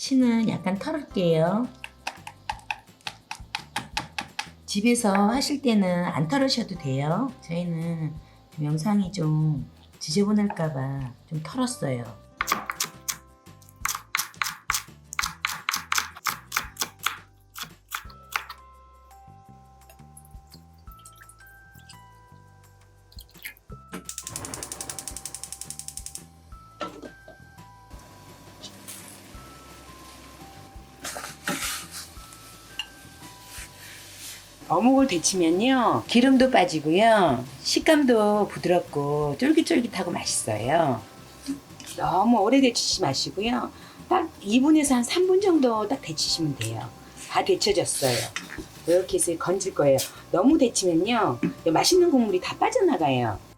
씨는 약간 털을게요. 집에서 하실 때는 안 털으셔도 돼요. 저희는 좀 영상이 좀 지저분할까봐 좀 털었어요. 어묵을 데치면요 기름도 빠지고요 식감도 부드럽고 쫄깃쫄깃하고 맛있어요. 너무 오래 데치지 마시고요. 딱 2분에서 한 3분 정도 딱 데치시면 돼요. 다 데쳐졌어요. 이렇게 해서 건질 거예요. 너무 데치면요 이 맛있는 국물이 다 빠져나가요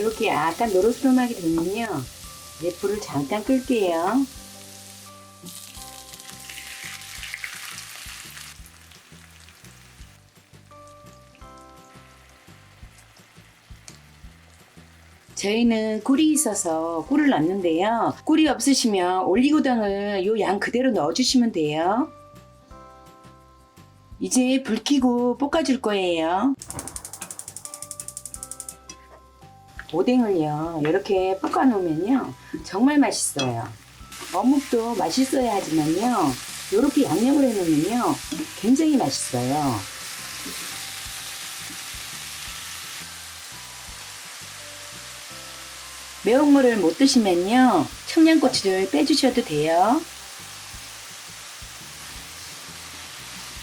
이렇게 약간 노릇노릇하게 되면요 이제 불을 잠깐 끌게요 저희는 꿀이 있어서 꿀을 넣는데요. 꿀이 없으시면 올리고당을 요 양 그대로 넣어주시면 돼요. 이제 불 켜고 볶아줄 거예요. 오뎅을요 이렇게 볶아 놓으면요 정말 맛있어요. 어묵도 맛있어야 하지만요 이렇게 양념을 해 놓으면요 굉장히 맛있어요. 매운물을 못 드시면요 청양고추를 빼주셔도 돼요.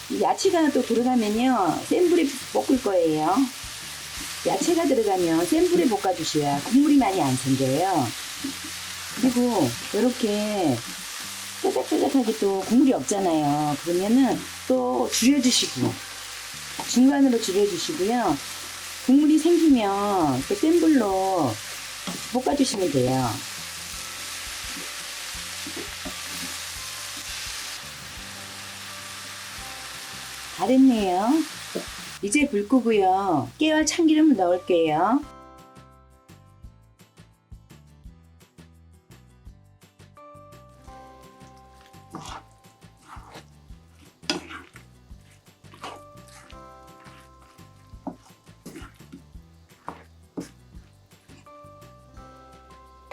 이 야채가 또 들어가면요 센 불에 볶을 거예요 야채가 들어가면 센 불에 볶아주셔야 국물이 많이 안 생겨요. 그리고 이렇게 뾰족뾰족하게 또 국물이 없잖아요. 그러면은 또 줄여주시고 중간으로 줄여주시고요. 국물이 생기면 센 불로 볶아주시면 돼요. 다 됐네요. 이제 불 끄고요. 깨와 참기름을 넣을게요.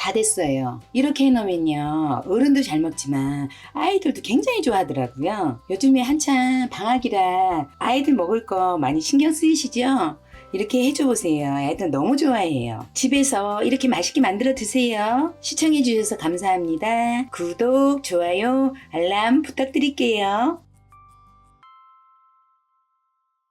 다 됐어요. 이렇게 해놓으면요. 어른도 잘 먹지만 아이들도 굉장히 좋아하더라고요. 요즘에 한참 방학이라 아이들 먹을 거 많이 신경 쓰이시죠? 이렇게 해줘 보세요. 애들 너무 좋아해요. 집에서 이렇게 맛있게 만들어 드세요. 시청해 주셔서 감사합니다. 구독, 좋아요, 알람 부탁드릴게요.